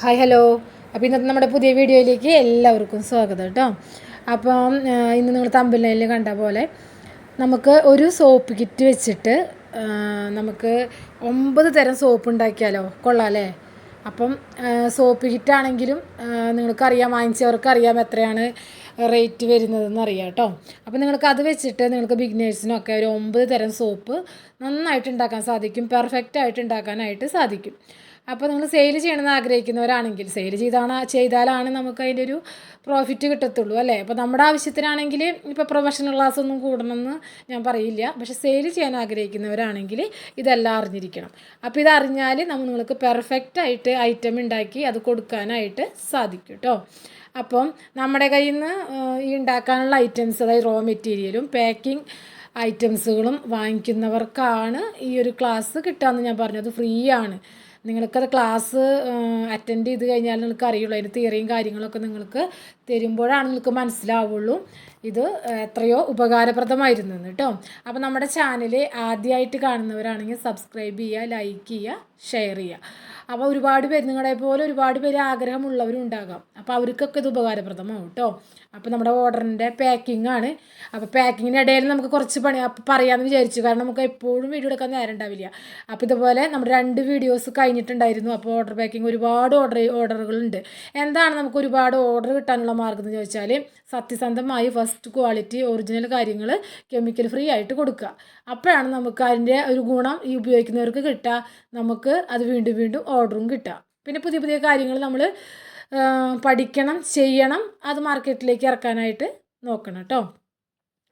Hi hello അപ്പോൾ ഇന്നത്തെ നമ്മുടെ പുതിയ വീഡിയോയിലേക്ക് എല്ലാവർക്കും സ്വാഗതം കേട്ടോ. അപ്പം ഇന്ന് നിങ്ങൾ തമ്പിലയിൽ കണ്ട പോലെ നമുക്ക് ഒരു സോപ്പ് കിറ്റ് വെച്ചിട്ട് നമുക്ക് ഒമ്പത് തരം സോപ്പ് ഉണ്ടാക്കിയാലോ? കൊള്ളാം അല്ലേ? അപ്പം സോപ്പ് കിറ്റാണെങ്കിലും നിങ്ങൾക്കറിയാം വാങ്ങിച്ചവർക്ക് അറിയാം എത്രയാണ് റേറ്റ് വരുന്നതെന്ന് അറിയാം കേട്ടോ. അപ്പോൾ നിങ്ങൾക്ക് അത് വെച്ചിട്ട് നിങ്ങൾക്ക് ബിഗിനേഴ്സിനൊക്കെ ഒരു ഒമ്പത് തരം സോപ്പ് നന്നായിട്ട് ഉണ്ടാക്കാൻ സാധിക്കും പെർഫെക്റ്റ് ആയിട്ട് ഉണ്ടാക്കാനായിട്ട് സാധിക്കും. അപ്പോൾ നിങ്ങൾ സെയിൽ ചെയ്യണമെന്ന് ആഗ്രഹിക്കുന്നവരാണെങ്കിൽ സെയിൽ ചെയ്താണ് ചെയ്താലാണ് നമുക്ക് അതിന്റെ ഒരു പ്രോഫിറ്റ് കിട്ടത്തുള്ളൂ അല്ലേ? അപ്പോൾ നമ്മുടെ ആവശ്യത്തിനാണെങ്കിൽ ഇപ്പോൾ പ്രൊഫഷണൽ ക്ലാസ് ഒന്നും കൂടണമെന്ന് ഞാൻ പറയില്ല. പക്ഷേ സെയിൽ ചെയ്യാൻ ആഗ്രഹിക്കുന്നവരാണെങ്കിൽ ഇതെല്ലാം അറിഞ്ഞിരിക്കണം. അപ്പോൾ ഇതറിഞ്ഞാൽ നമ്മൾ നിങ്ങൾക്ക് പെർഫെക്റ്റ് ആയിട്ട് ഐറ്റം ഉണ്ടാക്കി അത് കൊടുക്കാനായിട്ട് സാധിക്കും കേട്ടോ അപ്പം നമ്മുടെ കയ്യിൽ നിന്ന് ഈ ഉണ്ടാക്കാനുള്ള ഐറ്റംസ് അതായത് റോ മെറ്റീരിയലും പാക്കിംഗ് ഐറ്റംസുകളും വാങ്ങിക്കുന്നവർക്കാണ് ഈ ഒരു ക്ലാസ് കിട്ടുകയെന്ന് ഞാൻ പറഞ്ഞത്. ഫ്രീ ആണ്. നിങ്ങൾക്കത് ക്ലാസ് അറ്റൻഡ് ചെയ്ത് കഴിഞ്ഞാൽ നിങ്ങൾക്ക് അറിയുള്ളൂ. അതിന്റെ തിയറിയും കാര്യങ്ങളൊക്കെ നിങ്ങൾക്ക് തരുമ്പോഴാണ് നിങ്ങൾക്ക് മനസ്സിലാവുള്ളൂ. ഇത് എത്രയോ ഉപകാരപ്രദമായിരുന്നു കേട്ടോ. അപ്പോൾ നമ്മുടെ ചാനൽ ആദ്യമായിട്ട് കാണുന്നവരാണെങ്കിൽ സബ്സ്ക്രൈബ് ചെയ്യുക ലൈക്ക് ചെയ്യുക ഷെയർ ചെയ്യുക. അപ്പോൾ ഒരുപാട് പേര് നിങ്ങളെ പോലെ ഒരുപാട് പേര് ആഗ്രഹമുള്ളവരും ഉണ്ടാകാം. അപ്പോൾ അവർക്കൊക്കെ ഇത് ഉപകാരപ്രദമാവും കേട്ടോ. അപ്പോൾ നമ്മുടെ ഓർഡറിന്റെ പാക്കിംഗ് ആണ്. അപ്പോൾ പാക്കിങ്ങിന്റെ ഇടയിൽ നമുക്ക് കുറച്ച് പണി അപ്പോൾ പറയാമെന്ന് വിചാരിച്ചു. കാരണം നമുക്ക് എപ്പോഴും വീഡിയോ എടുക്കാൻ നേരം ഉണ്ടാവില്ല. അപ്പോൾ ഇതുപോലെ നമ്മുടെ രണ്ട് വീഡിയോസ് കഴിഞ്ഞിട്ടുണ്ടായിരുന്നു. അപ്പോൾ ഓർഡർ പാക്കിംഗ് ഒരുപാട് ഓർഡർ ഓർഡറുകളുണ്ട് എന്താണ് നമുക്ക് ഒരുപാട് ഓർഡർ കിട്ടാനുള്ള മാർഗം എന്ന് ചോദിച്ചാൽ സത്യസന്ധമായി ഫസ്റ്റ് ക്വാളിറ്റി ഒറിജിനൽ കാര്യങ്ങൾ കെമിക്കൽ ഫ്രീ ആയിട്ട് കൊടുക്കുക. അപ്പോഴാണ് നമുക്ക് അതിന്റെ ഒരു ഗുണം ഈ ഉപയോഗിക്കുന്നവർക്ക് കിട്ടുക. നമുക്ക് അത് വീണ്ടും വീണ്ടും ഓർഡറും കിട്ടുക. പിന്നെ പുതിയ പുതിയ കാര്യങ്ങൾ നമ്മൾ പഠിക്കണം ചെയ്യണം അത് മാർക്കറ്റിലേക്ക് ഇറക്കാനായിട്ട് നോക്കണം കേട്ടോ.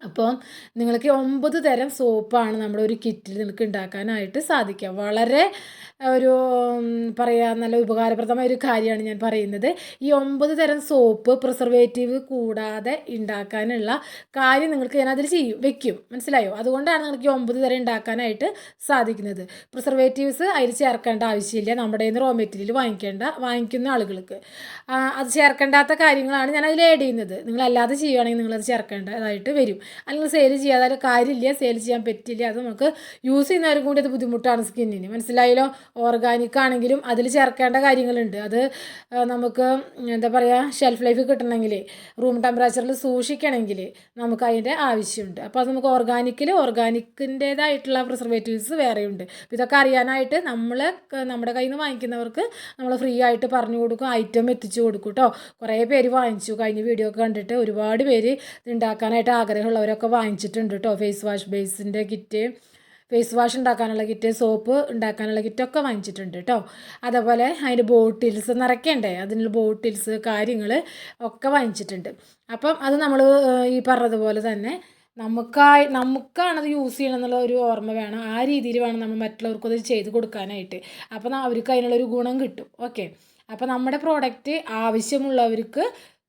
അപ്പോൾ നിങ്ങൾക്ക് ഒമ്പത് തരം സോപ്പാണ് നമ്മുടെ ഒരു കിറ്റിൽ നിങ്ങൾക്ക് ഉണ്ടാക്കാനായിട്ട് സാധിക്കുക. വളരെ ഒരു പറയുക പറയാ നല്ല ഉപകാരപ്രദമായ ഒരു കാര്യമാണ് ഞാൻ പറയുന്നത്. ഈ ഒമ്പത് തരം സോപ്പ് പ്രിസർവേറ്റീവ് കൂടാതെ ഉണ്ടാക്കാനുള്ള കാര്യം നിങ്ങൾക്ക് ഞാൻ അതിൽ ചെയ്യും വെക്കും. മനസ്സിലായോ? അതുകൊണ്ടാണ് നിങ്ങൾക്ക് ഈ ഒമ്പത് തരം ഉണ്ടാക്കാനായിട്ട് സാധിക്കുന്നത്. പ്രിസർവേറ്റീവ്സ് അതിൽ ചേർക്കേണ്ട ആവശ്യമില്ല. നമ്മുടെ നിന്ന് റോ മെറ്റീരിയൽ വാങ്ങിക്കേണ്ട വാങ്ങിക്കുന്ന ആളുകൾക്ക്. അത് ചേർക്കേണ്ടാത്ത കാര്യങ്ങളാണ് ഞാൻ അതിൽ ആഡ് ചെയ്യുന്നത്. നിങ്ങളല്ലാതെ ചെയ്യുകയാണെങ്കിൽ നിങ്ങളത് ചേർക്കേണ്ടതായിട്ട് വരും. അല്ലെങ്കിൽ സെയിൽ ചെയ്യാതെ കാര്യമില്ല സെയിൽ ചെയ്യാൻ പറ്റില്ല. അത് നമുക്ക് യൂസ് ചെയ്യുന്നവരും കൂടി അത് ബുദ്ധിമുട്ടാണ് സ്കിന്നിന് മനസ്സിലായാലോ ഓർഗാനിക് ആണെങ്കിലും അതിൽ ചേർക്കേണ്ട കാര്യങ്ങളുണ്ട്. അത് നമുക്ക് എന്താ പറയുക ഷെൽഫ് ലൈഫ് കിട്ടണമെങ്കിൽ റൂം ടെമ്പറേച്ചറിൽ സൂക്ഷിക്കണമെങ്കിൽ നമുക്ക് അതിന്റെ ആവശ്യമുണ്ട്. അപ്പോൾ അത് നമുക്ക് ഓർഗാനിക്കിൽ ഓർഗാനിക്കിന്റേതായിട്ടുള്ള പ്രിസർവേറ്റീവ്സ് വേറെയുണ്ട്. ഇതൊക്കെ അറിയാനായിട്ട് നമ്മൾ നമ്മുടെ കയ്യിൽ നിന്ന് വാങ്ങിക്കുന്നവർക്ക് നമ്മൾ ഫ്രീ ആയിട്ട് പറഞ്ഞു കൊടുക്കും ഐറ്റം എത്തിച്ചു കൊടുക്കും കേട്ടോ കുറേ പേര് വാങ്ങിച്ചു. കഴിഞ്ഞ വീഡിയോ ഒക്കെ കണ്ടിട്ട് ഒരുപാട് പേര് ഉണ്ടാക്കാനായിട്ട് ആഗ്രഹമുള്ളവരൊക്കെ വാങ്ങിച്ചിട്ടുണ്ട് കേട്ടോ ഫേസ് വാഷ് ബേസിന്റെ കിറ്റ് ഫേസ് വാഷ് ഉണ്ടാക്കാനുള്ള കിറ്റ് സോപ്പ് ഉണ്ടാക്കാനുള്ള കിറ്റൊക്കെ വാങ്ങിച്ചിട്ടുണ്ട് കേട്ടോ അതേപോലെ അതിന്റെ ബോട്ടിൽസ് നിറയ്ക്കണ്ടേ? അതിനുള്ള ബോട്ടിൽസ് കാര്യങ്ങൾ ഒക്കെ വാങ്ങിച്ചിട്ടുണ്ട്. അപ്പം അത് നമ്മൾ ഈ പറഞ്ഞതുപോലെ തന്നെ നമുക്കായി നമുക്കാണത് യൂസ് ചെയ്യണം എന്നുള്ള ഒരു ഓർമ്മ വേണം. ആ രീതിയിൽ വേണം നമ്മൾ മറ്റുള്ളവർക്കും അത് ചെയ്ത് കൊടുക്കാനായിട്ട്. അപ്പോൾ അവർക്ക് അതിനുള്ളൊരു ഗുണം കിട്ടും. ഓക്കെ അപ്പോൾ നമ്മുടെ പ്രോഡക്റ്റ് ആവശ്യമുള്ളവർക്ക്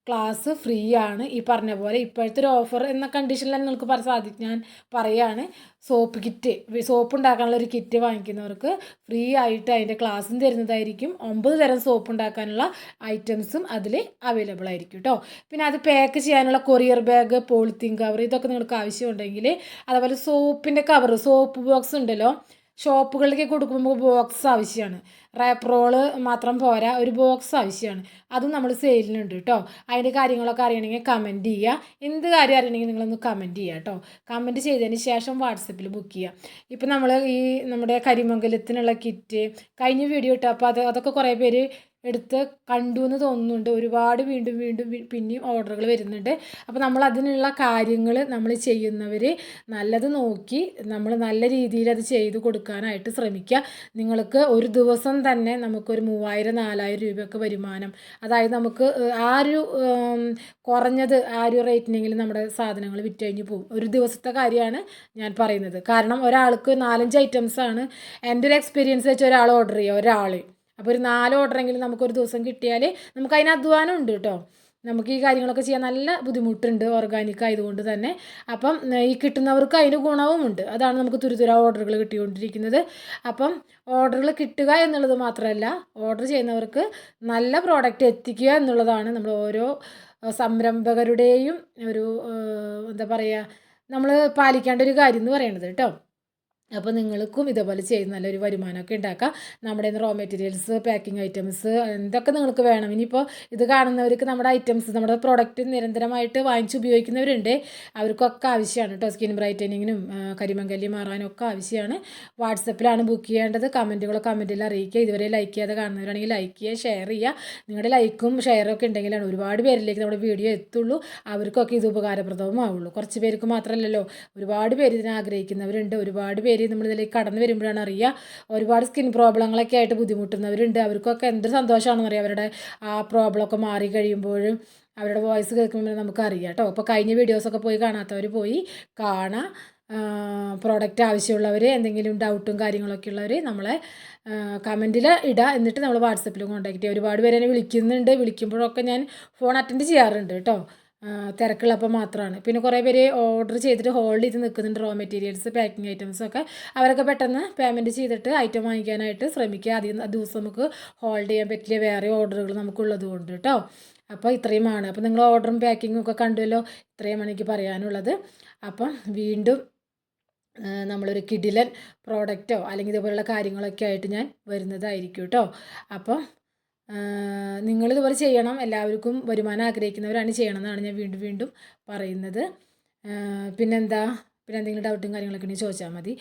ക്ലാസ് ഫ്രീ ആണ് ഈ പറഞ്ഞ പോലെ. ഇപ്പോഴത്തെ ഒരു ഓഫർ എന്ന കണ്ടീഷനിൽ നിങ്ങൾക്ക് പറ സാധിക്കും ഞാൻ പറയുകയാണ് സോപ്പ് കിറ്റ് സോപ്പ് ഉണ്ടാക്കാനുള്ള ഒരു കിറ്റ് വാങ്ങിക്കുന്നവർക്ക് ഫ്രീ ആയിട്ട് അതിന്റെ ക്ലാസ്സും തരുന്നതായിരിക്കും. ഒമ്പത് തരം സോപ്പ് ഉണ്ടാക്കാനുള്ള ഐറ്റംസും അതിൽ അവൈലബിൾ ആയിരിക്കും കേട്ടോ പിന്നെ അത് പാക്ക് ചെയ്യാനുള്ള കൊറിയർ ബാഗ് പോളിത്തീൻ കവർ ഇതൊക്കെ നിങ്ങൾക്ക് ആവശ്യമുണ്ടെങ്കിൽ അതുപോലെ സോപ്പിന്റെ കവർ സോപ്പ് ബോക്സ് ഉണ്ടല്ലോ ഷോപ്പുകളിലേക്ക് കൊടുക്കുമ്പോൾ ബോക്സ് ആവശ്യമാണ് റാപ്പ് റോൾ മാത്രം പോരാ ഒരു ബോക്സ് ആവശ്യമാണ് അതും നമ്മൾ സെയിലിനുണ്ട് കേട്ടോ അതിന്റെ കാര്യങ്ങളൊക്കെ അറിയണമെങ്കിൽ കമന്റ് ചെയ്യുക എന്ത് കാര്യം അറിയണമെങ്കിൽ നിങ്ങളൊന്ന് കമന്റ് ചെയ്യുക കേട്ടോ കമന്റ് ചെയ്തതിന് ശേഷം വാട്സപ്പിൽ ബുക്ക് ചെയ്യുക ഇപ്പം നമ്മൾ ഈ നമ്മുടെ കരിമംഗലത്തിനുള്ള കിറ്റ് കഴിഞ്ഞ വീഡിയോ ഇട്ടു അപ്പോൾ അത് അതൊക്കെ കുറേ പേര് എടുത്ത് കണ്ടു എന്ന് തോന്നുന്നുണ്ട്. ഒരുപാട് വീണ്ടും വീണ്ടും പിന്നെയും ഓർഡറുകൾ വരുന്നുണ്ട്. അപ്പോൾ നമ്മൾ അതിനുള്ള കാര്യങ്ങൾ നമ്മൾ ചെയ്യുന്നവർ നല്ലത് നോക്കി നമ്മൾ നല്ല രീതിയിൽ അത് ചെയ്ത് കൊടുക്കാനായിട്ട് ശ്രമിക്കുക. നിങ്ങൾക്ക് ഒരു ദിവസം തന്നെ നമുക്കൊരു മൂവായിരം നാലായിരം രൂപയൊക്കെ വരുമാനം. അതായത് നമുക്ക് ആ ഒരു കുറഞ്ഞത് ആ ഒരു റേറ്റിനെങ്കിലും നമ്മുടെ സാധനങ്ങൾ വിറ്റ് കഴിഞ്ഞ് പോകും. ഒരു ദിവസത്തെ കാര്യമാണ് ഞാൻ പറയുന്നത്. കാരണം ഒരാൾക്ക് നാലഞ്ച് ഐറ്റംസാണ് എന്റെ ഒരു എക്സ്പീരിയൻസ് വെച്ച് ഒരാൾ ഓർഡർ ചെയ്യുക ഒരാൾ അപ്പോൾ ഒരു നാല് ഓർഡറെങ്കിലും നമുക്കൊരു ദിവസം കിട്ടിയാൽ നമുക്ക് അതിന് അധ്വാനം ഉണ്ട് കേട്ടോ. നമുക്ക് ഈ കാര്യങ്ങളൊക്കെ ചെയ്യാൻ നല്ല ബുദ്ധിമുട്ടുണ്ട് ഓർഗാനിക് ആയതുകൊണ്ട് തന്നെ. അപ്പം ഈ കിട്ടുന്നവർക്ക് അതിന് ഗുണവുമുണ്ട്. അതാണ് നമുക്ക് തുരിതുര ഓർഡറുകൾ കിട്ടിക്കൊണ്ടിരിക്കുന്നത്. അപ്പം ഓർഡറുകൾ കിട്ടുക എന്നുള്ളത് മാത്രമല്ല ഓർഡർ ചെയ്യുന്നവർക്ക് നല്ല പ്രോഡക്റ്റ് എത്തിക്കുക എന്നുള്ളതാണ് നമ്മൾ ഓരോ സംരംഭകരുടെയും ഒരു എന്താ പറയുക നമ്മൾ പാലിക്കേണ്ട ഒരു കാര്യം എന്ന് പറയുന്നത് കേട്ടോ. അപ്പോൾ നിങ്ങൾക്കും ഇതേപോലെ ചെയ്ത് നല്ലൊരു വരുമാനമൊക്കെ ഉണ്ടാക്കാം. നമ്മുടെ റോ മെറ്റീരിയൽസ് പാക്കിംഗ് ഐറ്റംസ് എന്തൊക്കെ നിങ്ങൾക്ക് വേണം. ഇനിയിപ്പോൾ ഇത് കാണുന്നവർക്ക് നമ്മുടെ ഐറ്റംസ് നമ്മുടെ പ്രോഡക്റ്റ് നിരന്തരമായിട്ട് വാങ്ങിച്ച് ഉപയോഗിക്കുന്നവരുണ്ട്. അവർക്കൊക്കെ ആവശ്യമാണ് കേട്ടോ. സ്കിൻ ബ്രൈറ്റനിങ്ങിനും കരിമങ്കല്ലി മാറാനും ഒക്കെ ആവശ്യമാണ്. വാട്സപ്പിലാണ് ബുക്ക് ചെയ്യേണ്ടത്. കമന്റുകളോ കമന്റിൽ അറിയിക്കുക. ഇതുവരെ ലൈക്ക് ചെയ്യാതെ കാണുന്നവരാണെങ്കിൽ ലൈക്ക് ചെയ്യുക ഷെയർ ചെയ്യുക. നിങ്ങളുടെ ലൈക്കും ഷെയറും ഒക്കെ ഉണ്ടെങ്കിലാണ് ഒരുപാട് പേരിലേക്ക് നമ്മുടെ വീഡിയോ എത്തുള്ളൂ. അവർക്കൊക്കെ ഇത് ഉപകാരപ്രദവുമാവുള്ളൂ. കുറച്ച് പേർക്ക് മാത്രമല്ലല്ലോ ഒരുപാട് പേര് ഇതിനെ ആഗ്രഹിക്കുന്നവരുണ്ട്. ഒരുപാട് പേര് നമ്മളിതിലേക്ക് കടന്നു വരുമ്പോഴാണ് അറിയുക. ഒരുപാട് സ്കിൻ പ്രോബ്ലങ്ങളൊക്കെ ആയിട്ട് ബുദ്ധിമുട്ടുന്നവരുണ്ട്. അവർക്കൊക്കെ എന്ത് സന്തോഷമാണെന്ന് അറിയാം അവരുടെ ആ പ്രോബ്ലമൊക്കെ മാറി കഴിയുമ്പോഴും അവരുടെ വോയിസ് കേൾക്കുമ്പോൾ നമുക്കറിയാം കേട്ടോ. അപ്പോൾ കഴിഞ്ഞ വീഡിയോസൊക്കെ പോയി കാണാത്തവർ പോയി കാണാം. പ്രോഡക്റ്റ് ആവശ്യമുള്ളവർ എന്തെങ്കിലും ഡൗട്ടും കാര്യങ്ങളൊക്കെ ഉള്ളവർ നമ്മളെ കമന്റിൽ ഇടുക എന്നിട്ട് നമ്മൾ വാട്സപ്പിൽ കോൺടാക്റ്റ് ചെയ്യുക ഒരുപാട് പേരെന്നെ വിളിക്കുന്നുണ്ട്. വിളിക്കുമ്പോഴൊക്കെ ഞാൻ ഫോൺ അറ്റൻഡ് ചെയ്യാറുണ്ട് കേട്ടോ. തിരക്കുള്ളപ്പോൾ മാത്രമാണ് പിന്നെ കുറേ പേര് ഓർഡർ ചെയ്തിട്ട് ഹോൾഡ് ചെയ്ത് നിൽക്കുന്നുണ്ട് റോ മെറ്റീരിയൽസ് പാക്കിംഗ് ഐറ്റംസൊക്കെ അവരൊക്കെ പെട്ടെന്ന് പേയ്മെന്റ് ചെയ്തിട്ട് ഐറ്റം വാങ്ങിക്കാനായിട്ട് ശ്രമിക്കുക. അധികം ദിവസം നമുക്ക് ഹോൾഡ് ചെയ്യാൻ പറ്റില്ല. വേറെ ഓർഡറുകൾ നമുക്കുള്ളത് കൊണ്ട് കേട്ടോ അപ്പോൾ ഇത്രയുമാണ്. അപ്പോൾ നിങ്ങൾ ഓർഡറും പാക്കിങ്ങും ഒക്കെ കണ്ടുവല്ലോ? ഇത്രയുമാണ് എനിക്ക് പറയാനുള്ളത്. അപ്പം വീണ്ടും നമ്മളൊരു കിഡിലൻ പ്രോഡക്റ്റോ അല്ലെങ്കിൽ ഇതുപോലുള്ള കാര്യങ്ങളൊക്കെ ആയിട്ട് ഞാൻ വരുന്നതായിരിക്കും കേട്ടോ അപ്പം നിങ്ങളിതുപോലെ ചെയ്യണം. എല്ലാവർക്കും വരുമാനം ആഗ്രഹിക്കുന്നവരാണ് ചെയ്യണം എന്നാണ് ഞാൻ വീണ്ടും വീണ്ടും പറയുന്നത്. പിന്നെന്താ? പിന്നെ എന്തെങ്കിലും ഡൗട്ടും കാര്യങ്ങളൊക്കെ ഉണ്ടെങ്കിൽ ചോദിച്ചാൽ മതി.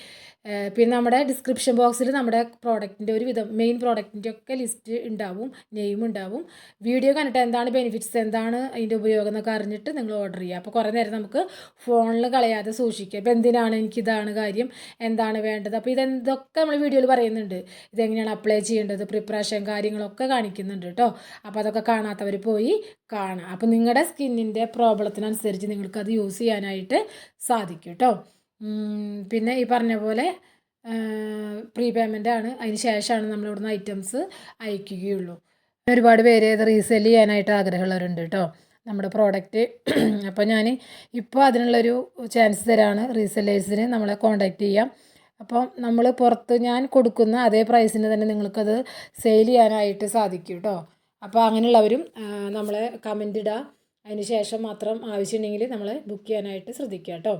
പിന്നെ നമ്മുടെ ഡിസ്ക്രിപ്ഷൻ ബോക്സിൽ നമ്മുടെ പ്രോഡക്റ്റിന്റെ ഒരു വിധം മെയിൻ പ്രോഡക്റ്റിന്റെ ഒക്കെ ലിസ്റ്റ് ഉണ്ടാവും നെയിം ഉണ്ടാവും. വീഡിയോ കണ്ടിട്ട് എന്താണ് ബെനിഫിറ്റ്സ് എന്താണ് അതിന്റെ ഉപയോഗം എന്നൊക്കെ അറിഞ്ഞിട്ട് നിങ്ങൾ ഓർഡർ ചെയ്യുക. അപ്പോൾ കുറേ നേരം നമുക്ക് ഫോണിൽ കളയാതെ സൂക്ഷിക്കുക. അപ്പോൾ എന്തിനാണ് എനിക്കിതാണ് കാര്യം എന്താണ് വേണ്ടത്? അപ്പോൾ ഇതെന്തൊക്കെ നമ്മൾ വീഡിയോയിൽ പറയുന്നുണ്ട്. ഇതെങ്ങനെയാണ് അപ്ലൈ ചെയ്യേണ്ടത് പ്രിപ്പറേഷൻ കാര്യങ്ങളൊക്കെ കാണിക്കുന്നുണ്ട് കേട്ടോ അപ്പോൾ അതൊക്കെ കാണാത്തവർ പോയി കാണാം. അപ്പോൾ നിങ്ങളുടെ സ്കിന്നിന്റെ പ്രോബ്ലത്തിനനുസരിച്ച് നിങ്ങൾക്കത് യൂസ് ചെയ്യാനായിട്ട് സാധിക്കും കേട്ടോ പിന്നെ ഈ പറഞ്ഞ പോലെ പ്രീ പേയ്മെന്റ് ആണ്. അതിന് ശേഷമാണ് നമ്മൾ ഇവിടുന്ന് ഐറ്റംസ് അയക്കുകയുള്ളൂ. ഒരുപാട് പേര് ഇത് റീസെൽ ചെയ്യാനായിട്ട് ആഗ്രഹമുള്ളവരുണ്ട് കേട്ടോ. നമ്മുടെ പ്രോഡക്റ്റ് അപ്പോൾ ഞാൻ ഇപ്പോൾ അതിനുള്ളൊരു ചാൻസ് തരാണ് റീസെല്ലേഴ്സിന് നമ്മളെ കോണ്ടാക്ട് ചെയ്യാം. അപ്പം നമ്മൾ പുറത്ത് ഞാൻ കൊടുക്കുന്ന അതേ പ്രൈസിന് തന്നെ നിങ്ങൾക്കത് സെയിൽ ചെയ്യാനായിട്ട് സാധിക്കും കേട്ടോ. അപ്പോൾ അങ്ങനെയുള്ളവരും നമ്മളെ കമന്റ് ഇടുക അതിന് ശേഷം മാത്രം ആവശ്യമുണ്ടെങ്കിൽ നമ്മളെ ബുക്ക് ചെയ്യാനായിട്ട് ശ്രദ്ധിക്കുക കേട്ടോ.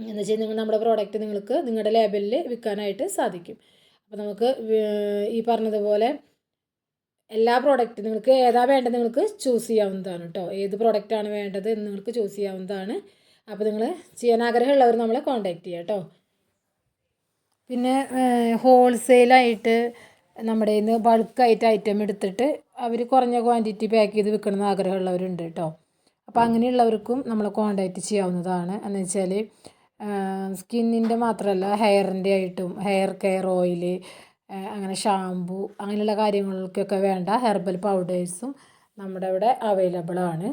എന്ന് വെച്ചാൽ നിങ്ങൾ നമ്മുടെ പ്രോഡക്റ്റ് നിങ്ങൾക്ക് നിങ്ങളുടെ ലേബലിൽ വിൽക്കാനായിട്ട് സാധിക്കും. അപ്പോൾ നമുക്ക് ഈ പറഞ്ഞതുപോലെ എല്ലാ പ്രോഡക്റ്റും നിങ്ങൾക്ക് ഏതാ വേണ്ടത് നിങ്ങൾക്ക് ചൂസ് ചെയ്യാവുന്നതാണ് കേട്ടോ ഏത് പ്രോഡക്റ്റാണ് വേണ്ടത് എന്ന് നിങ്ങൾക്ക് ചൂസ് ചെയ്യാവുന്നതാണ്. അപ്പോൾ നിങ്ങൾ ചെയ്യാൻ ആഗ്രഹമുള്ളവർ നമ്മളെ കോൺടാക്റ്റ് ചെയ്യാം കേട്ടോ പിന്നെ ഹോൾസെയിലായിട്ട് നമ്മുടെ ഇന്ന് ബൾക്കായിട്ട് ഐറ്റം എടുത്തിട്ട് അവർ കുറഞ്ഞ ക്വാണ്ടിറ്റി പാക്ക് ചെയ്ത് വിൽക്കണമെന്ന് ആഗ്രഹമുള്ളവരുണ്ട് കേട്ടോ അപ്പോൾ അങ്ങനെയുള്ളവർക്കും നമ്മളെ കോൺടാക്റ്റ് ചെയ്യാവുന്നതാണ്. എന്ന് വെച്ചാൽ സ്കിന്നിന്റെ മാത്രമല്ല ഹെയറിന്റെ ആയിട്ടും ഹെയർ കെയർ ഓയിൽ അങ്ങനെ ഷാംപൂ അങ്ങനെയുള്ള കാര്യങ്ങൾക്കൊക്കെ വേണ്ട ഹെർബൽ പൗഡേഴ്സും നമ്മുടെ ഇവിടെ അവൈലബിൾ ആണ്.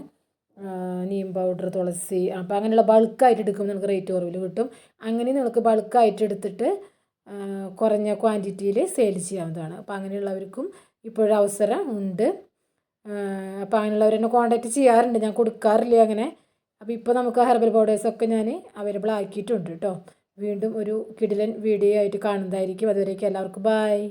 നീം പൗഡർ തുളസി അപ്പോൾ അങ്ങനെയുള്ള ബൾക്കായിട്ട് എടുക്കുമ്പോൾ നിങ്ങൾക്ക് റേറ്റ് കുറവിൽ കിട്ടും. അങ്ങനെ നിങ്ങൾക്ക് ബൾക്കായിട്ട് എടുത്തിട്ട് കുറഞ്ഞ ക്വാണ്ടിറ്റിയിൽ സെയിൽ ചെയ്യാവുന്നതാണ്. അപ്പോൾ അങ്ങനെയുള്ളവർക്കും ഇപ്പോഴൊരു അവസരം ഉണ്ട് അപ്പോൾ അങ്ങനെയുള്ളവരെന്നെ കോൺടാക്റ്റ് ചെയ്യാറുണ്ട്. ഞാൻ കൊടുക്കാറില്ല അങ്ങനെ. അപ്പോൾ ഇപ്പോൾ നമുക്ക് ഹെർബൽ പൗഡേഴ്സൊക്കെ ഞാൻ അവൈലബിൾ ആക്കിയിട്ടുണ്ട് കേട്ടോ വീണ്ടും ഒരു കിടിലൻ വീഡിയോ ആയിട്ട് കാണുന്നതായിരിക്കും. അതുവരേക്കും എല്ലാവർക്കും ബായ്